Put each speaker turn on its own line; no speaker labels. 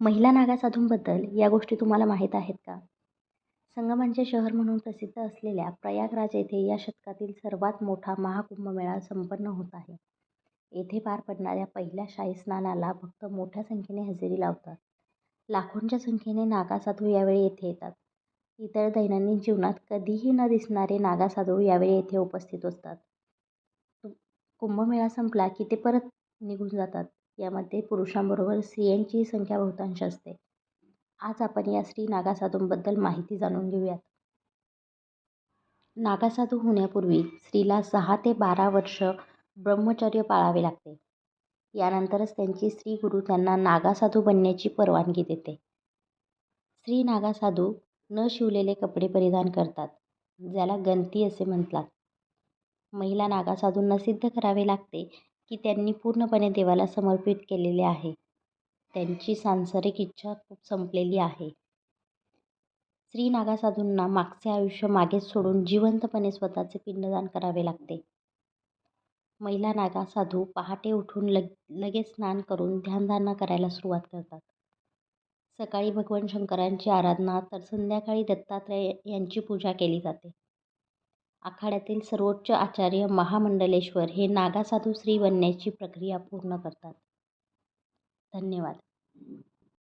महिला नागासाधूंबद्दल या गोष्टी तुम्हाला माहीत आहेत का? संगमांचे शहर म्हणून प्रसिद्ध असलेल्या प्रयागराज येथे या शतकातील सर्वात मोठा महाकुंभमेळा संपन्न होत आहे. येथे पार पडणाऱ्या पहिल्या शाही स्नानाला भक्त मोठ्या संख्येने हजेरी लावतात. लाखोंच्या संख्येने नागासाधू यावेळी येथे येतात. इतर दैनंदिन जीवनात कधीही न दिसणारे नागासाधू यावेळी येथे उपस्थित असतात. कुंभमेळा संपला की ते परत निघून जातात. यामध्ये पुरुषांबरोबर स्त्रियांचीही संख्या बहुतांश असते. आज आपण या स्त्री नागासाधूंबद्दल माहिती जाणून घेऊयात. नागासाधू होण्यापूर्वी स्त्रीला सहा ते बारा वर्ष ब्रह्मचर्य पाळावे लागते. यानंतरच त्यांची स्त्री गुरु त्यांना नागासाधू बनण्याची परवानगी देते. स्त्री नागासाधू न शिवलेले कपडे परिधान करतात ज्याला गंती असे म्हणतात. महिला नागासाधूंना सिद्ध करावे लागते की त्यांनी पूर्णपणे देवाला समर्पित केलेले आहे. त्यांची सांसारिक इच्छा खूप संपलेली आहे. स्त्री नागासाधूंना मागचे आयुष्य मागेच सोडून जिवंतपणे स्वतःचे पिंडदान करावे लागते. महिला नागासाधू पहाटे उठून लग लगेच स्नान करून ध्यानधारणा करायला सुरुवात करतात. सकाळी भगवान शंकरांची आराधना तर संध्याकाळी दत्तात्रय यांची पूजा केली जाते. आखाड्यातील सर्वोच्च आचार्य महामंडलेश्वर हे नागासाधू श्री बनण्याची प्रक्रिया पूर्ण करतात. धन्यवाद.